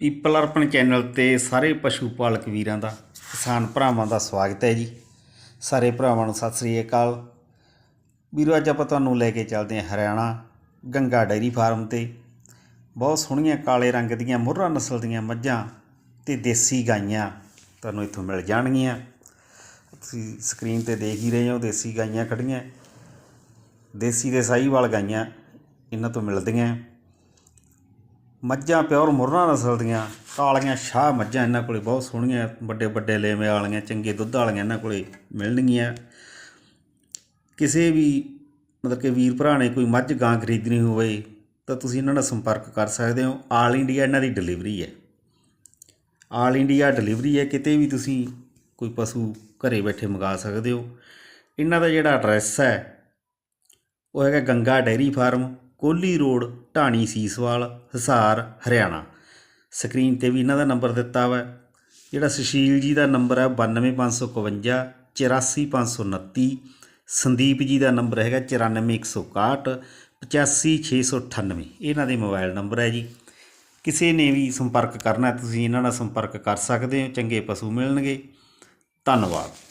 People ਅਰਪਣ channel ਤੇ ਸਾਰੇ ਪਸ਼ੂ ਪਾਲਕ ਵੀਰਾਂ ਦਾ, ਕਿਸਾਨ ਭਰਾਵਾਂ ਦਾ ਸਵਾਗਤ ਹੈ ਜੀ। ਸਾਰੇ ਭਰਾਵਾਂ ਨੂੰ ਸਤਿ ਸ੍ਰੀ ਅਕਾਲ। ਵੀਰੋ, ਅੱਜ ਆਪਾਂ ਤੁਹਾਨੂੰ ਲੈ ਕੇ ਚੱਲਦੇ ਹਾਂ ਹਰਿਆਣਾ ਗੰਗਾ ਡੇਅਰੀ ਫਾਰਮ ਤੇ। ਬਹੁਤ ਸੋਹਣੀਆਂ ਕਾਲੇ ਰੰਗ ਦੀਆਂ ਮੁਰਰਾ ਨਸਲ ਦੀਆਂ ਮੱਝਾਂ ਤੇ ਦੇਸੀ ਗਾਈਆਂ ਤੁਹਾਨੂੰ ਇੱਥੋਂ ਮਿਲ ਜਾਣਗੀਆਂ। ਤੁਸੀਂ ਸਕਰੀਨ ਤੇ ਦੇਖ ਹੀ ਰਹੇ ਹੋ, ਦੇਸੀ ਗਾਈਆਂ ਖੜੀਆਂ ਦੇਸੀ ਦੇ ਸਾਹੀਵਾਲ ਗਾਈਆਂ ਇਹਨਾਂ ਤੋਂ ਮਿਲਦੀਆਂ। ਮੱਝਾਂ ਪਿਓਰ ਮੁਰਨਾ ਨਸਲ ਦੀਆਂ, ਕਾਲੀਆਂ ਸ਼ਾਹ ਮੱਝਾਂ ਇਹਨਾਂ ਕੋਲੇ ਬਹੁਤ ਸੋਹਣੀਆਂ ਵੱਡੇ ਵੱਡੇ ਲੇਵੇਂ ਵਾਲੀਆਂ, ਚੰਗੇ ਦੁੱਧ ਵਾਲੀਆਂ ਇਹਨਾਂ ਕੋਲੇ ਮਿਲਣਗੀਆਂ। ਕਿਸੇ ਵੀ, ਮਤਲਬ ਕਿ ਵੀਰ ਭਰਾ ਨੇ ਕੋਈ ਮੱਝ ਗਾਂ ਖਰੀਦਣੀ ਹੋਵੇ, ਤਾਂ ਤੁਸੀਂ ਇਹਨਾਂ ਨਾਲ ਸੰਪਰਕ ਕਰ ਸਕਦੇ ਹੋ। ਆਲ ਇੰਡੀਆ ਇਹਨਾਂ ਦੀ ਡਿਲੀਵਰੀ ਹੈ। ਆਲ ਇੰਡੀਆ ਡਿਲੀਵਰੀ ਹੈ, ਕਿਤੇ ਵੀ ਤੁਸੀਂ ਕੋਈ ਪਸ਼ੂ ਘਰੇ ਬੈਠੇ ਮੰਗਾ ਸਕਦੇ ਹੋ। ਇਹਨਾਂ ਦਾ ਜਿਹੜਾ ਐਡਰੈਸ ਹੈ, ਉਹ ਹੈਗਾ Ganga dairy farm. Kohli road, Dhani Siswal, Hisar, Haryana. Screen ਤੇ ਵੀ ਇਹਨਾਂ ਦਾ ਨੰਬਰ ਦਿੱਤਾ ਵਾ। ਜਿਹੜਾ ਸੁਸ਼ੀਲ ਜੀ ਦਾ ਨੰਬਰ ਹੈ 92551 84529 ਸੰਦੀਪ ਜੀ ਦਾ ਨੰਬਰ ਹੈਗਾ 94161 85698 ਇਹਨਾਂ ਦੇ ਮੋਬਾਈਲ ਨੰਬਰ ਹੈ ਜੀ। ਕਿਸੇ ਨੇ ਵੀ ਸੰਪਰਕ ਕਰਨਾ ਤੁਸੀਂ ਇਹਨਾਂ ਨਾਲ ਸੰਪਰਕ ਕਰ ਸਕਦੇ ਹੋ। ਚੰਗੇ ਪਸ਼ੂ ਮਿਲਣਗੇ। ਧੰਨਵਾਦ।